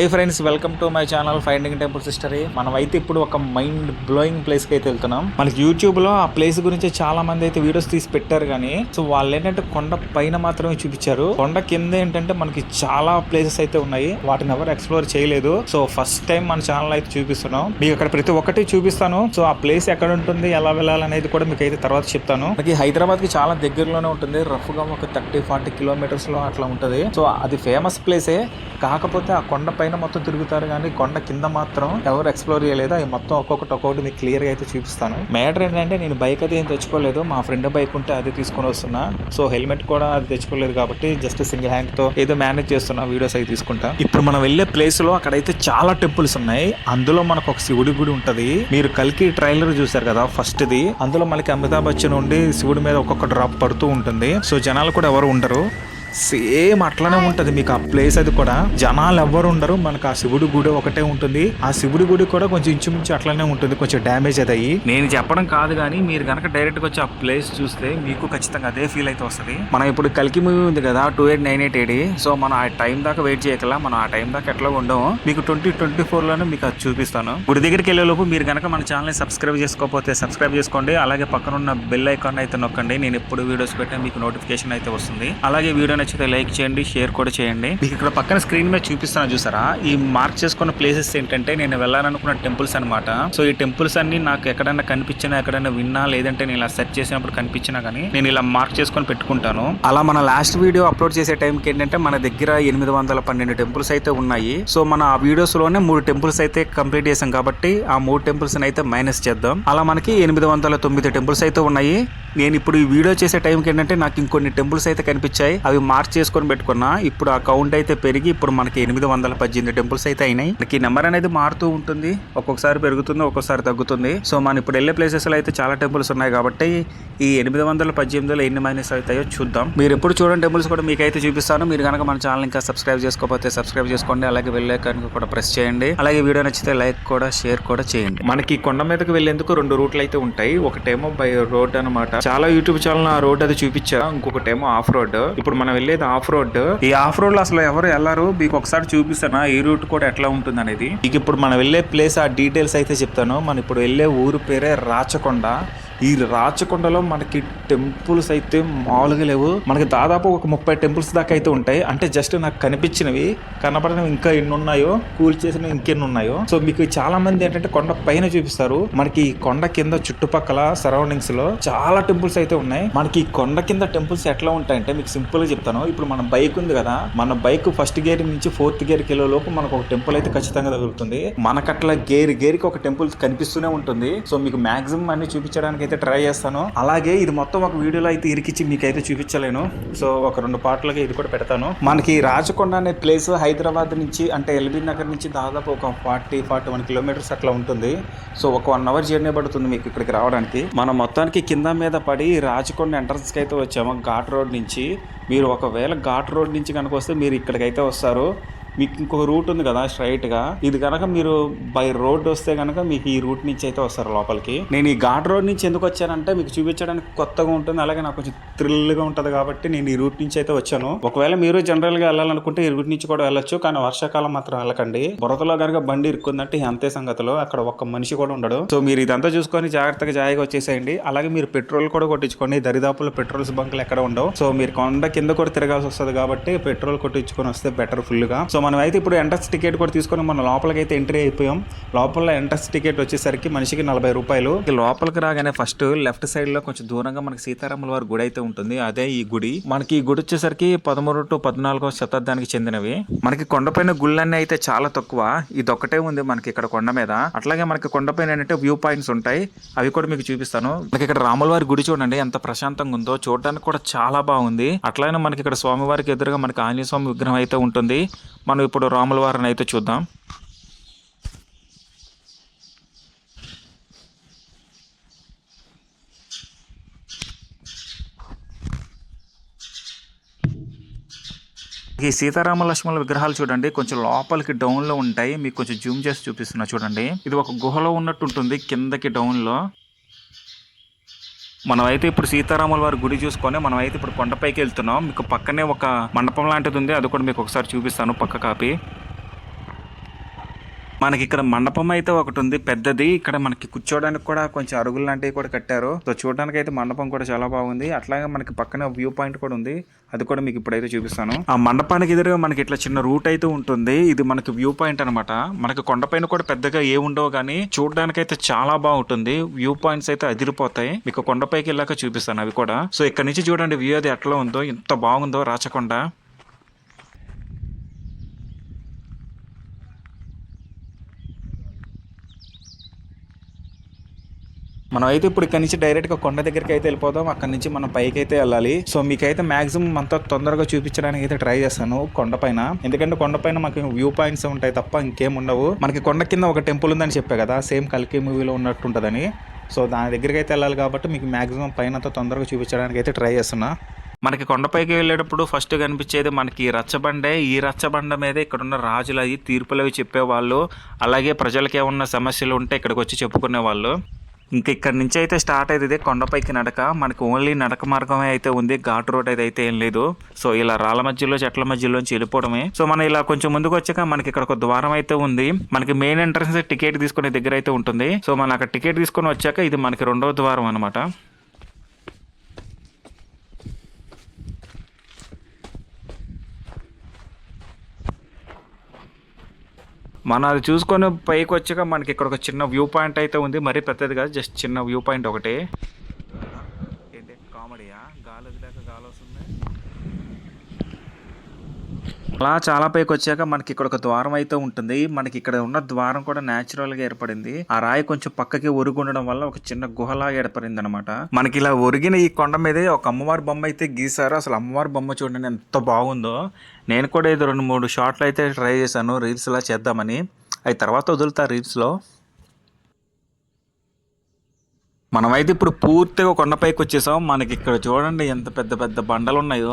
Hi friends welcome to my channel finding temples history మనం అయితే ఇప్పుడు ఒక మైండ్ బ్లోయింగ్ ప్లేస్కి అయితే వెళ్తున్నాం. మనకి యూట్యూబ్లో ఆ ప్లేస్ గురించి చాలా మంది అయితే వీడియోస్ తీసి పెట్టారు కానీ సో వాళ్ళు ఏంటంటే కొండ పైన మాత్రమే చూపించారు. కొండ కింద ఏంటంటే మనకి చాలా ప్లేసెస్ అయితే ఉన్నాయి. వాటిని ఎవరు ఎక్స్ప్లోర్ చేయలేదు. సో ఫస్ట్ టైం మన ఛానల్ అయితే చూపిస్తున్నాం. మీకు అక్కడ ప్రతి ఒక్కటి చూపిస్తాను. సో ఆ ప్లేస్ ఎక్కడ ఉంటుంది ఎలా వెళ్ళాలనేది కూడా మీకు అయితే తర్వాత చెప్తాను. మనకి హైదరాబాద్కి చాలా దగ్గరలోనే ఉంటుంది. రఫ్గా ఒక థర్టీ ఫార్టీ కిలోమీటర్స్లో అట్లా ఉంటుంది. సో అది ఫేమస్ ప్లేసే కాకపోతే ఆ కొండ పైన మొత్తం తిరుగుతారు కానీ కొండ కింద మాత్రం ఎవరు ఎక్స్ప్లోర్ చేయలేదు? అవి మొత్తం ఒక్కొక్కటి ఒక్కొక్కటి మీకు క్లియర్గా అయితే చూపిస్తాను. మ్యాటర్ ఏంటంటే నేను బైక్ అది ఏం తెచ్చుకోలేదు. మా ఫ్రెండ్ బైక్ ఉంటే అది తీసుకొని వస్తున్నా. సో హెల్మెట్ కూడా అది తెచ్చుకోలేదు కాబట్టి జస్ట్ సింగిల్ హ్యాండ్తో ఏదో మేనేజ్ చేస్తున్నా వీడియోస్ అయితే తీసుకుంటా. ఇప్పుడు మనం వెళ్ళే ప్లేస్లో అక్కడైతే చాలా టెంపుల్స్ ఉన్నాయి. అందులో మనకు ఒక శివుడి గుడి ఉంటది. మీరు కలికి ట్రైలర్ చూసారు కదా ఫస్ట్ ది అందులో మనకి అమితాబ్ బచ్చన్ ఉండి శివుడి మీద ఒక్కొక్క డ్రాప్ పడుతూ ఉంటుంది. సో జనాలు కూడా ఎవరు ఉండరు. సేమ్ అట్లానే ఉంటది మీకు ఆ ప్లేస్ అది కూడా. జనాలు ఎవ్వరు ఉండరు. మనకు ఆ శివుడి గుడి ఒకటే ఉంటుంది. ఆ శివుడి గుడి కూడా కొంచెం ఇంచుమించు అట్లానే ఉంటుంది. కొంచెం డ్యామేజ్ అది అయ్యి. నేను చెప్పడం కాదు కానీ మీరు కనుక డైరెక్ట్గా వచ్చి ఆ ప్లేస్ చూస్తే మీకు ఖచ్చితంగా అదే ఫీల్ అయితే వస్తుంది. మనం ఇప్పుడు కలికి మూవీ ఉంది కదా two eight nine eight AD so మనం ఆ టైం దాకా వెయిట్ చేయగల మనం ఆ టైం దాకా ఎట్లా ఉండము మీకు ట్వంటీ ట్వంటీ ఫోర్లోనే మీకు అది చూపిస్తాను. గుడి దగ్గరికి వెళ్ళే లోపు మీరు కనుక మన ఛానల్ సబ్స్క్రైబ్ చేసుకోకపోతే సబ్స్క్రైబ్ చేసుకోండి. అలాగే పక్కన ఉన్న బెల్ ఐకాన్ అయితే నొక్కండి. నేను ఎప్పుడు వీడియోస్ పెట్టినా మీకు నోటిఫికేషన్ అయితే వస్తుంది. అలాగే వీడియో నచ్చితే లైక్ చేయండి షేర్ కూడా చేయండి. మీకు ఇక్కడ పక్కన స్క్రీన్ మీద చూపిస్తాను చూసారా? ఈ మార్క్ చేసుకున్న ప్లేసెస్ ఏంటంటే నేను వెళ్ళాలనుకున్న టెంపుల్స్ అన్నమాట. సో ఈ టెంపుల్స్ అన్ని నాకు ఎక్కడైనా కనిపించినా ఎక్కడైనా విన్నా లేదంటే నేను ఇలా సెర్చ్ చేసినప్పుడు కనిపించినా కానీ నేను ఇలా మార్క్ చేసుకొని పెట్టుకుంటాను. అలా మన లాస్ట్ వీడియో అప్లోడ్ చేసే టైంకి ఏంటంటే మన దగ్గర ఎనిమిది వందల పన్నెండు టెంపుల్స్ అయితే ఉన్నాయి. సో మన ఆ వీడియోస్లోనే మూడు టెంపుల్స్ అయితే కంప్లీట్ చేసాం కాబట్టి ఆ మూడు టెంపుల్స్ అయితే మైనస్ చేద్దాం. అలా మనకి ఎనిమిది వందల తొమ్మిది టెంపుల్స్ అయితే ఉన్నాయి. నేను ఇప్పుడు ఈ వీడియో చేసే టైంకి ఏంటంటే నాకు ఇంకొన్ని టెంపుల్స్ అయితే కనిపించాయి. అవి మార్క్ చేసుకొని పెట్టుకున్నా. ఇప్పుడు ఆ కౌంట్ అయితే పెరిగి ఇప్పుడు మనకి ఎనిమిది వందల పద్దెనిమిది టెంపుల్స్ అయితే అయినాయి. మనకి నెంబర్ అనేది మారుతూ ఉంటుంది. ఒక్కొక్కసారి పెరుగుతుంది ఒక్కొక్కసారి తగ్గుతుంది. సో మనం ఇప్పుడు వెళ్ళే ప్లేసెస్లో అయితే చాలా టెంపుల్స్ ఉన్నాయి కాబట్టి ఈ ఎనిమిది వందల పద్దెనిమిదిలో ఎన్ని మైనస్ అవుతాయో చూద్దాం. మీరు ఎప్పుడు చూడండి టెంపుల్స్ కూడా మీకు అయితే చూపిస్తాను. మీరు కనుక మన ఛానల్ ఇంకా సబ్స్క్రైబ్ చేసుకోకపోతే సబ్స్క్రైబ్ చేసుకోండి. అలాగే వెళ్ళే కనుక కూడా ప్రెస్ చేయండి. అలాగే వీడియో నచ్చితే లైక్ కూడా షేర్ కూడా చేయండి. మనకి కొండ మీదకి వెళ్ళేందుకు రెండు రూట్లు అయితే ఉంటాయి. ఒకటేమో బై రోడ్ అన్నమాట. చాలా యూట్యూబ్ ఛానల్ ఆ రోడ్ అది చూపించా. ఇంకొకటేమో ఆఫ్ రోడ్ ఇప్పుడు మనం వెళ్ళేది ఆఫ్ రోడ్ ఈ ఆఫ్ రోడ్లో అసలు ఎవరు వెళ్ళారు. మీకు ఒకసారి చూపిస్తాను ఈ రూట్ కూడా ఎట్లా ఉంటుంది అనేది మీకు ఇప్పుడు మనం వెళ్ళే ప్లేస్ ఆ డీటెయిల్స్ అయితే చెప్తాను. మనం ఇప్పుడు వెళ్ళే ఊరు పేరే రాచకొండ. ఈ రాచకొండలో మనకి టెంపుల్స్ అయితే మామూలుగా లేవు. మనకి దాదాపు ఒక ముప్పై టెంపుల్స్ దాకా అయితే ఉంటాయి. అంటే జస్ట్ నాకు కనిపించినవి కనపడినవి ఇంకా ఎన్ని ఉన్నాయో కూల్ చేసినవి ఇంకెన్ని ఉన్నాయో సో మీకు చాలా మంది ఏంటంటే కొండ పైన చూపిస్తారు. మనకి కొండ కింద చుట్టుపక్కల సరౌండింగ్స్లో చాలా టెంపుల్స్ అయితే ఉన్నాయి. మనకి కొండ కింద టెంపుల్స్ ఎట్లా ఉంటాయంటే మీకు సింపుల్గా చెప్తాను. ఇప్పుడు మన బైక్ ఉంది కదా మన బైక్ ఫస్ట్ గేర్ నుంచి ఫోర్త్ గేర్ కిలో లోపు మనకు ఒక టెంపుల్ అయితే ఖచ్చితంగా తగులుతుంది మనకట్లా గేర్ గేర్కి ఒక టెంపుల్ కనిపిస్తూనే ఉంటుంది. సో మీకు మాక్సిమం అన్ని చూపించడానికి అయితే ట్రై చేస్తాను. అలాగే ఇది మొత్తం ఒక వీడియోలో అయితే ఇరికిచ్చి మీకైతే చూపించలేను. సో ఒక రెండు పాటలుగా ఇది కూడా పెడతాను. మనకి రాజకొండ అనే ప్లేస్ హైదరాబాద్ నుంచి అంటే ఎల్బీ నగర్ నుంచి దాదాపు ఒక ఫార్టీ ఫార్టీ వన్ కిలోమీటర్స్ అట్లా ఉంటుంది. సో ఒక వన్ అవర్ జర్నీ పడుతుంది మీకు ఇక్కడికి రావడానికి. మనం మొత్తానికి కింద మీద పడి రాజకొండ ఎంట్రన్స్కి అయితే వచ్చాము ఘాట్ రోడ్ నుంచి. మీరు ఒకవేళ ఘాట్ రోడ్ నుంచి కనుక వస్తే మీరు ఇక్కడికైతే వస్తారు. మీకు ఇంకొక రూట్ ఉంది కదా స్ట్రైట్గా. ఇది కనుక మీరు బై రోడ్ వస్తే కనుక మీకు ఈ రూట్ నుంచి అయితే వస్తారు లోపలికి. నేను ఈ ఘాట్ రోడ్ నుంచి ఎందుకు వచ్చానంటే మీకు చూపించడానికి కొత్తగా ఉంటుంది అలాగే నాకు కొంచెం థ్రిల్గా కాబట్టి నేను ఈ రూట్ నుంచి అయితే వచ్చాను. ఒకవేళ మీరు జనరల్గా వెళ్ళాలనుకుంటే ఈ రూట్ నుంచి కూడా వెళ్ళొచ్చు కానీ వర్షాకాలం మాత్రం వెళ్ళకండి. బురదలో కనుక బండి ఇరుక్కుందంటే అంతే సంగతిలో అక్కడ ఒక్క మనిషి కూడా ఉండడు. సో మీరు ఇదంతా చూసుకొని జాగ్రత్తగా జాయిగా వచ్చేసేయండి. అలాగే మీరు పెట్రోల్ కూడా కొట్టించుకోండి. దరిదాపులో పెట్రోల్స్ బంకులు ఎక్కడ ఉండవు. సో మీరు కొండ కింద కూడా తిరగాల్సి వస్తుంది కాబట్టి పెట్రోల్ కొట్టించుకొని వస్తే బెటర్ ఫుల్గా. సో మనం అయితే ఇప్పుడు ఎంట్రన్స్ టికెట్ కూడా తీసుకొని మనం లోపలికైతే అయితే ఎంట్రీ అయిపోయాం. లోపల ఎంట్రన్స్ టికెట్ వచ్చేసరికి మనిషికి నలభై రూపాయలు. లోపలికి రాగానే ఫస్ట్ లెఫ్ట్ సైడ్లో కొంచెం దూరంగా మనకి సీతారాముల వారి గుడి అయితే ఉంటుంది. అదే ఈ గుడి. మనకి ఈ గుడి వచ్చేసరికి పదమూడు టు పద్నాలుగో శతాబ్దానికి చెందినవి. మనకి కొండపైన గుళ్ళన్నీ అయితే చాలా తక్కువ. ఇది ఒక్కటే ఉంది మనకి ఇక్కడ కొండ మీద. అట్లాగే మనకి కొండపైన ఏంటంటే వ్యూ పాయింట్స్ ఉంటాయి. అవి కూడా మీకు చూపిస్తాను. మనకి ఇక్కడ రాములవారి గుడి చూడండి ఎంత ప్రశాంతంగా ఉందో. చూడడానికి కూడా చాలా బాగుంది. అట్లాగే మనకి ఇక్కడ స్వామివారికి ఎదురుగా మనకి ఆంజనేయ స్వామి విగ్రహం అయితే ఉంటుంది. మనం ఇప్పుడు రాముల వారిని అయితే చూద్దాం. ఈ సీతారామ లక్ష్మణుల విగ్రహాలు చూడండి కొంచెం లోపలికి డౌన్లో ఉంటాయి. మీకు కొంచెం జూమ్ చేసి చూపిస్తున్నా చూడండి. ఇది ఒక గుహలో ఉన్నట్టు ఉంటుంది కిందకి డౌన్లో. మనమైతే ఇప్పుడు సీతారాముల వారి గుడి చూసుకొని మనమైతే ఇప్పుడు కొండపైకి వెళ్తున్నాం. మీకు పక్కనే ఒక మండపం లాంటిది ఉంది. అది కూడా మీకు ఒకసారి చూపిస్తాను. పక్క కాపీ. మనకి ఇక్కడ మండపం అయితే ఒకటి ఉంది పెద్దది. ఇక్కడ మనకి కూర్చోడానికి కూడా కొంచెం అరుగులు లాంటివి కూడా కట్టారు. సో చూడడానికి అయితే మండపం కూడా చాలా బాగుంది. అట్లాగే మనకి పక్కన వ్యూ పాయింట్ కూడా ఉంది. అది కూడా మీకు ఇప్పుడైతే చూపిస్తాను. ఆ మండపానికి ఎదురుగా మనకి ఇట్లా చిన్న రూట్ అయితే ఉంటుంది. ఇది మనకి వ్యూ పాయింట్ అనమాట మనకి కొండపైన కూడా పెద్దగా ఏ ఉండవు కానీ చూడడానికి అయితే చాలా బాగుంటుంది. వ్యూ పాయింట్స్ అయితే అదిరిపోతాయి. మీకు కొండపైకి వెళ్ళాక చూపిస్తాను అవి కూడా. సో ఇక్కడ నుంచి చూడండి వ్యూ అది ఎట్లా ఉందో ఎంత బాగుందో రాచకొండ. మనం అయితే ఇప్పుడు ఇక్కడ నుంచి డైరెక్ట్గా కొండ దగ్గరికి అయితే వెళ్ళిపోదాం. అక్కడ నుంచి మనం పైకి అయితే వెళ్ళాలి. సో మీకైతే మాక్సిమం అంత తొందరగా చూపించడానికి అయితే ట్రై చేస్తాను కొండపైన ఎందుకంటే కొండపైన మాకు వ్యూ పాయింట్స్ ఉంటాయి తప్ప ఇంకేం ఉండవు. మనకి కొండ కింద ఒక టెంపుల్ ఉందని చెప్పే కదా సేమ్ కల్కి మూవీలో ఉన్నట్టు ఉంటుందని సో దాని దగ్గరికి అయితే వెళ్ళాలి కాబట్టి మీకు మాక్సిమం పైన తొందరగా చూపించడానికి అయితే ట్రై చేస్తున్నా. మనకి కొండపైకి వెళ్ళేటప్పుడు ఫస్ట్ కనిపించేది మనకి ఈ రచ్చబండే. ఈ రచ్చబండ మీద ఇక్కడ ఉన్న రాజులు అవి తీర్పులు అవి చెప్పేవాళ్ళు. అలాగే ప్రజలకి ఏమన్నా సమస్యలు ఉంటే ఇక్కడికి వచ్చి చెప్పుకునే వాళ్ళు ఇంకా ఇక్కడ నుంచి అయితే స్టార్ట్ అవుతుంది కొండపైకి నడక. మనకి ఓన్లీ నడక మార్గమే అయితే ఉంది. ఘాట్ రోడ్ అయితే అయితే ఏం లేదు. సో ఇలా రాళ్ళ మధ్యలో చెట్ల మధ్యలోంచి వెళ్ళిపోవడమే. సో మనం ఇలా కొంచెం ముందుకు వచ్చాక మనకి ఇక్కడ ఒక ద్వారం అయితే ఉంది. మనకి మెయిన్ ఎంట్రన్స్ టికెట్ తీసుకునే దగ్గర అయితే ఉంటుంది. సో మనం అక్కడ టికెట్ తీసుకొని వచ్చాక ఇది మనకి రెండవ ద్వారం అనమాట మనం అది చూసుకొని పైకి వచ్చాక మనకి ఇక్కడ ఒక చిన్న వ్యూ పాయింట్ అయితే ఉంది. మరీ పెద్దది కాదు జస్ట్ చిన్న వ్యూ పాయింట్ ఒకటి. అలా చాలా పైకి వచ్చాక మనకి ఇక్కడ ఒక ద్వారం అయితే ఉంటుంది. మనకి ఇక్కడ ఉన్న ద్వారం కూడా న్యాచురల్గా ఏర్పడింది. ఆ రాయి కొంచెం పక్కకి ఒరుగు ఉండడం వల్ల ఒక చిన్న గుహలాగా ఏర్పడింది అనమాట మనకి ఇలా ఒరిగిన ఈ కొండ మీదే ఒక అమ్మవారి బొమ్మ అయితే గీసారు అసలు అమ్మవారి బొమ్మ చూడండి ఎంత బాగుందో. నేను కూడా ఇది రెండు మూడు షార్ట్లు అయితే ట్రై చేశాను. రీల్స్ ఇలా చేద్దామని. అవి తర్వాత వదులుతా రీల్స్లో మనమైతే ఇప్పుడు పూర్తిగా కొండపైకి వచ్చేసాం. మనకి ఇక్కడ చూడండి ఎంత పెద్ద పెద్ద బండలు ఉన్నాయో.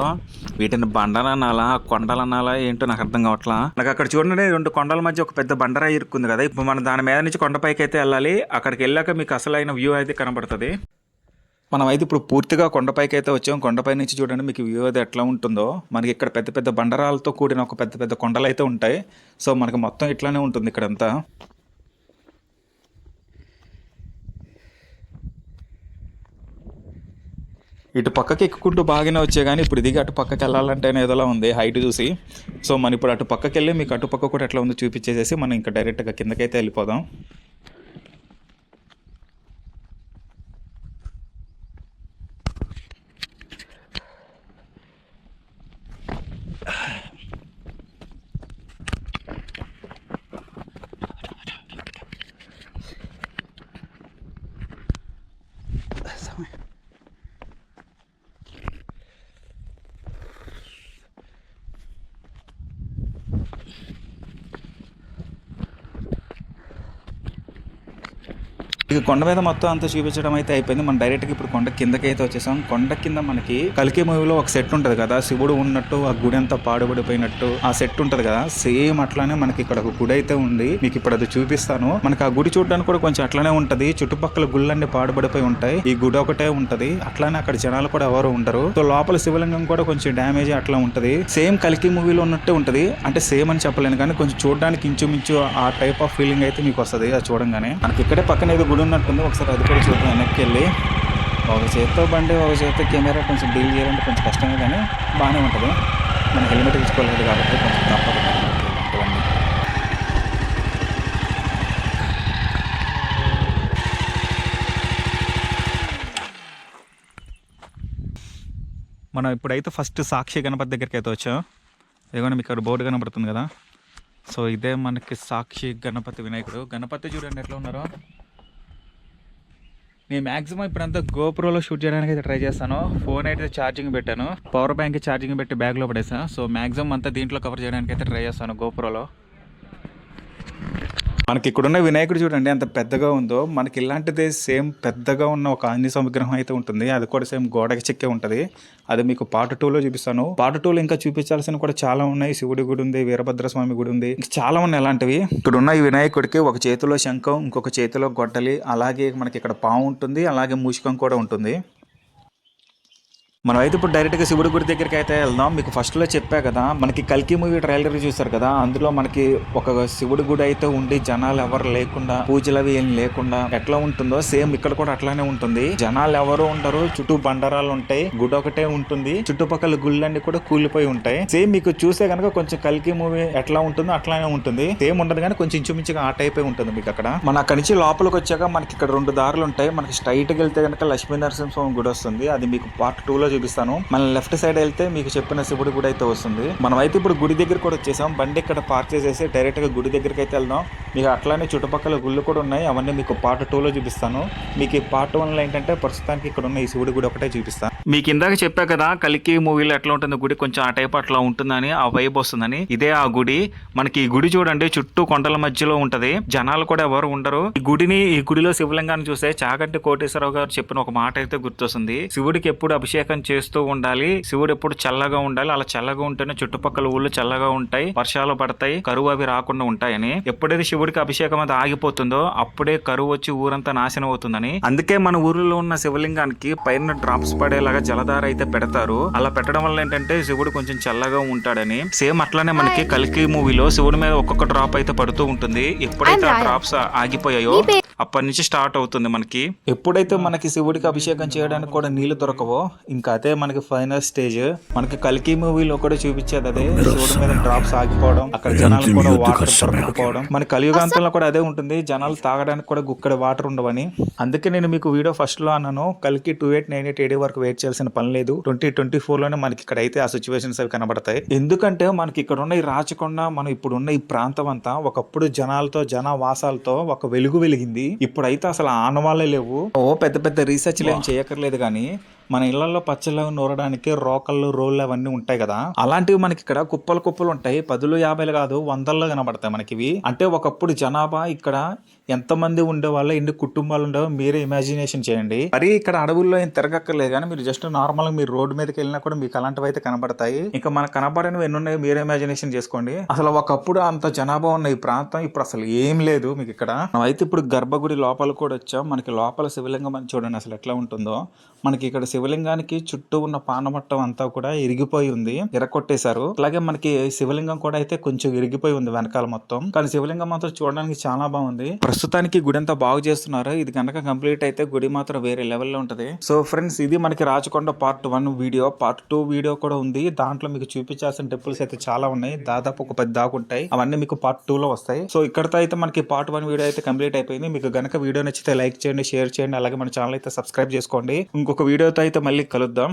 వీటిని బండలు అనాలా కొండలు అనాలా ఏంటో నాకు అర్థం కావట్లా. నాకు అక్కడ చూడండి రెండు కొండల మధ్య ఒక పెద్ద బండరాయి ఇరుక్కుంది కదా. ఇప్పుడు మనం దాని మీద నుంచి కొండపైకి అయితే వెళ్ళాలి. అక్కడికి వెళ్ళాక మీకు అసలైన వ్యూ అయితే కనబడుతుంది. మనం అయితే ఇప్పుడు పూర్తిగా కొండపైకి అయితే వచ్చాం. కొండపై నుంచి చూడండి మీకు వ్యూ అది ఎట్లా ఉంటుందో. మనకి ఇక్కడ పెద్ద పెద్ద బండరాలతో కూడిన ఒక పెద్ద పెద్ద కొండలు అయితే ఉంటాయి. సో మనకి మొత్తం ఇట్లానే ఉంటుంది ఇక్కడంతా. ఇటు పక్కకి ఎక్కుకుంటూ బాగానే వచ్చే కానీ ఇప్పుడు దిగి అటు పక్కకి వెళ్ళాలంటే ఏదోలా ఉంది హైట్ చూసి. సో మనం ఇప్పుడు అటు పక్కకి వెళ్ళి మీకు అటు పక్క కూడా ఎట్లా ఉందో చూపించేసేసి మనం ఇంకా డైరెక్ట్గా కిందకైతే వెళ్ళిపోదాం. మనకి కొండ మీద మొత్తం అంతా చూపించడం అయితే అయిపోయింది. మనం డైరెక్ట్గా ఇప్పుడు కొండ కిందకి అయితే వచ్చేసాం. కొండ కింద మనకి కలికి మూవీలో ఒక సెట్ ఉంటుంది కదా. శివుడు ఉన్నట్టు ఆ గుడి అంతా పాడుబడిపోయినట్టు ఆ సెట్ ఉంటుంది కదా. సేమ్ అట్లానే మనకి ఇక్కడ ఒక గుడి అయితే ఉంది. మీకు ఇప్పుడు అది చూపిస్తాను. మనకి ఆ గుడి చూడడానికి కూడా కొంచెం అట్లానే ఉంటది. చుట్టుపక్కల గుళ్ళన్నీ పాడుబడిపోయి ఉంటాయి. ఈ గుడి ఒకటే ఉంటది. అట్లానే అక్కడ జనాలు కూడా ఎవరు ఉండరు. సో లోపల శివలింగం కూడా కొంచెం డ్యామేజ్ అట్లా ఉంటది. సేమ్ కలికి మూవీలో ఉన్నట్టే ఉంటది. అంటే సేమ్ అని చెప్పలేను కానీ కొంచెం చూడడానికి ఇంచుమించు ఆ టైప్ ఆఫ్ ఫీలింగ్ అయితే మీకు వస్తుంది. అది చూడంగానే. మనకి ఇక్కడే పక్కన ఏదో గుడి ఉన్నట్టుంది. ఒకసారి అది కూడా చూద్దాం వెనక్కి వెళ్ళి ఒక చేత్తో బండి ఒక చేతితో కెమెరా కొంచెం డీల్ చేయాలంటే కొంచెం కష్టమే కానీ బాగానే ఉంటుంది. మనం హెల్మెట్ తీసుకోలేదు కాబట్టి కొంచెం తప్పదు. మనం ఇప్పుడైతే ఫస్ట్ సాక్షి గణపతి దగ్గరికి అయితే వచ్చాం. ఇదిగోండి మీకు ఇక్కడ బోర్డు కనబడుతుంది కదా. సో ఇదే మనకి సాక్షి గణపతి వినాయకుడు. గణపతి చూడండి ఎట్లా ఉన్నారో. నేను మ్యాక్సిమం ఇప్పుడంతా గోప్రోలో షూట్ చేయడానికి అయితే ట్రై చేస్తాను. ఫోన్ అయితే ఛార్జింగ్ పెట్టాను. పవర్ బ్యాంక్ ఛార్జింగ్ పెట్టి బ్యాగ్లో పడేసాను సో మ్యాక్సిమం అంతా దీంట్లో కవర్ చేయడానికి అయితే ట్రై చేస్తాను గోప్రోలో మనకి ఇక్కడున్న వినాయకుడు చూడండి ఎంత పెద్దగా ఉందో. మనకి ఇలాంటిదే సేమ్ పెద్దగా ఉన్న ఒక ఆంజనేయ విగ్రహం అయితే ఉంటుంది. అది కూడా సేమ్ గోడకి చెక్కే ఉంటుంది. అది మీకు పార్ట్ టూలో చూపిస్తాను. పార్ట్ టూలో ఇంకా చూపించాల్సిన కూడా చాలా ఉన్నాయి. శివుడి గుడి ఉంది వీరభద్ర స్వామి గుడి ఉంది. చాలా ఉన్నాయి అలాంటివి. ఇక్కడ ఉన్న ఈ వినాయకుడికి ఒక చేతిలో శంఖం ఇంకొక చేతిలో గొడ్డలి అలాగే మనకి ఇక్కడ పాము ఉంటుంది అలాగే మూషికం కూడా ఉంటుంది. మనం అయితే ఇప్పుడు డైరెక్ట్గా శివుడి గుడి దగ్గరికి అయితే వెళ్దాం. మీకు ఫస్ట్లో చెప్పా కదా మనకి కల్కి మూవీ ట్రైలర్ చూసారు కదా అందులో మనకి ఒక శివుడి గుడి అయితే ఉండి జనాలు ఎవరు లేకుండా పూజలు అవి ఏం లేకుండా ఎట్లా ఉంటుందో సేమ్ ఇక్కడ కూడా అట్లానే ఉంటుంది. జనాలు ఎవరు ఉండరు చుట్టూ బండరాలు ఉంటాయి గుడి ఒకటే ఉంటుంది చుట్టుపక్కల గుళ్ళన్నీ కూడా కూలిపోయి ఉంటాయి. సేమ్ మీకు చూసే కనుక కొంచెం కల్కి మూవీ ఎట్లా ఉంటుందో అట్లానే ఉంటుంది. సేమ్ ఉండదు కానీ కొంచెం ఇంచుమించుగా ఆ టైప్ ఉంటుంది మీకు అక్కడ. మన అక్కడి నుంచి లోపలికి వచ్చాక మనకి ఇక్కడ రెండు దారులు ఉంటాయి. మనకి స్ట్రైట్ వెళ్తే కనుక లక్ష్మీ నరసింహ స్వామి గుడి వస్తుంది. అది మీకు పార్ట్ టూ లో చూపిస్తాను. మన లెఫ్ట్ సైడ్ వెళ్తే మీకు చెప్పిన శివుడు గుడి అయితే వస్తుంది. మనం అయితే ఇప్పుడు గుడి దగ్గర కూడా వచ్చేసాం. బండి ఇక్కడ పార్క్ చేసేసి డైరెక్ట్గా గుడి దగ్గరికి అయితే వెళ్దాం. మీకు అట్లానే చుట్టుపక్కల గుళ్ళు కూడా ఉన్నాయి. అవన్నీ మీకు పార్ట్ టూ లో చూపిస్తాను. మీకు ఈ పార్ట్ వన్లో ఏంటంటే ప్రస్తుతానికి ఇక్కడ ఉన్న ఈ శివుడి గుడి ఒకటే చూపిస్తాను. మీకు ఇందాక చెప్పా కదా కలికి మూవీలో ఎట్లా ఉంటుంది గుడి కొంచెం ఆ టైప్ అట్లా ఉంటుందని ఆ వైబ్ వస్తుందని. ఇదే ఆ గుడి. మనకి ఈ గుడి చూడండి చుట్టూ కొండల మధ్యలో ఉంటది. జనాలు కూడా ఎవరు ఉండరు. ఈ గుడిని ఈ గుడిలో శివలింగాన్ని చూస్తే చాగంటి కోటేశ్వరరావు గారు చెప్పిన ఒక మాట అయితే గుర్తొస్తుంది. శివుడికి ఎప్పుడు అభిషేకం చేస్తూ ఉండాలి. శివుడు ఎప్పుడు చల్లగా ఉండాలి. అలా చల్లగా ఉంటేనే చుట్టుపక్కల ఊళ్ళు చల్లగా ఉంటాయి వర్షాలు పడతాయి కరువు అవి రాకుండా ఉంటాయని. ఎప్పుడైతే శివుడు శివుడికి అభిషేకం అది ఆగిపోతుందో అప్పుడే కరువు వచ్చి ఊరంతా నాశనం అవుతుందని. అందుకే మన ఊరిలో ఉన్న శివలింగానికి పైన డ్రాప్స్ పడేలాగా జలధార అయితే పెడతారు. అలా పెట్టడం వల్ల ఏంటంటే శివుడు కొంచెం చల్లగా ఉంటాడని. సేమ్ అట్లానే మనకి కల్కి మూవీలో శివుడి మీద ఒక్కొక్క డ్రాప్ అయితే పడుతూ ఉంటుంది. ఎప్పుడైతే ఆ డ్రాప్స్ ఆగిపోయాయో అప్పటి నుంచి స్టార్ట్ అవుతుంది మనకి. ఎప్పుడైతే మనకి శివుడికి అభిషేకం చేయడానికి కూడా నీళ్ళు దొరకవో ఇంకా అదే మనకి ఫైనల్ స్టేజ్. మనకి కల్కి మూవీలో కూడా చూపించేది అదే. శివుడి మీద డ్రాప్స్ ఆగిపోవడం అక్కడ జనాలు కూడా వాటర్ దొరకకపోవడం. మన కలియుగాంతంలో కూడా అదే ఉంటుంది. జనాలు తాగడానికి కూడా గుక్కడ వాటర్ ఉండవని. అందుకే నేను మీకు వీడియో ఫస్ట్లో అన్నాను కలికి two eight nine eight AD వరకు వెయిట్ చేయాల్సిన పని లేదు. ట్వంటీ ట్వంటీ ఫోర్లోనే మనకి ఇక్కడ అయితే ఆ సిచ్యువేషన్స్ అవి కనబడతాయి. ఎందుకంటే మనకి ఇక్కడ ఉన్న ఈ రాచకొండ మనం ఇప్పుడు ఉన్న ఈ ప్రాంతం అంతా ఒకప్పుడు జనాలతో జనవాసాలతో ఒక వెలుగు వెలిగింది. ఇప్పుడైతే అసలు ఆనవాళ్ళే లేవు. ఓ పెద్ద పెద్ద రీసెర్చ్లు ఏం చేయక్కర్లేదు కానీ మన ఇళ్ళలో పచ్చళ్ళు నూరడానికి రోకళ్ళు రోళ్ళు అవన్నీ ఉంటాయి కదా. అలాంటివి మనకి ఇక్కడ కుప్పలు కుప్పలు ఉంటాయి. పదులు యాభైలు కాదు వందల్లో కనబడతాయి మనకి ఇవి అంటే ఒకప్పుడు జనాభా ఇక్కడ ఎంతమంది ఉండేవాళ్ళో ఎన్ని కుటుంబాలు ఉండేవో మీరే ఇమాజినేషన్ చేయండి. మరి ఇక్కడ అడవుల్లో ఏం తిరగక్కర్లేదు కానీ మీరు జస్ట్ నార్మల్ మీరు రోడ్డు మీదకి వెళ్ళినా కూడా మీకు అలాంటివి అయితే కనబడతాయి. ఇంకా మనకు కనబడనివి ఎన్ని ఉన్నాయో మీరే ఇమాజినేషన్ చేసుకోండి. అసలు ఒకప్పుడు అంత జనాభా ఉన్న ఈ ప్రాంతం ఇప్పుడు అసలు ఏం లేదు మీకు ఇక్కడ. అయితే ఇప్పుడు గర్భగుడి లోపల కూడా వచ్చాం. మనకి లోపల శివలింగం అని చూడండి అసలు ఎట్లా ఉంటుందో. మనకి ఇక్కడ శివలింగానికి చుట్టూ ఉన్న పానమట్టం అంతా కూడా ఇరిగిపోయి ఉంది. ఇరకొట్టేశారు అలాగే మనకి శివలింగం కూడా అయితే కొంచెం ఇరిగిపోయి ఉంది వెనకాల మొత్తం. కానీ శివలింగం మాత్రం చూడడానికి చాలా బాగుంది. ప్రస్తుతానికి గుడి అంతా బాగు చేస్తున్నారు. ఇది కనుక కంప్లీట్ అయితే గుడి మాత్రం వేరే లెవెల్లో ఉంటుంది. సో ఫ్రెండ్స్ ఇది మనకి Rachakonda part one video. Part two video కూడా ఉంది. దాంట్లో మీకు చూపించాల్సిన టెంపుల్స్ అయితే చాలా ఉన్నాయి. దాదాపు ఒక పది దాకా ఉంటాయి. అవన్నీ మీకు పార్ట్ టూ లో వస్తాయి. సో ఇక్కడతో అయితే మనకి పార్ట్ వన్ వీడియో అయితే కంప్లీట్ అయిపోయింది. మీకు గనక వీడియో నచ్చితే లైక్ చేయండి షేర్ చేయండి. అలాగే మన ఛానల్ అయితే సబ్స్క్రైబ్ చేసుకోండి. ఇంకొక వీడియోతో అయితే మళ్ళీ కలుద్దాం.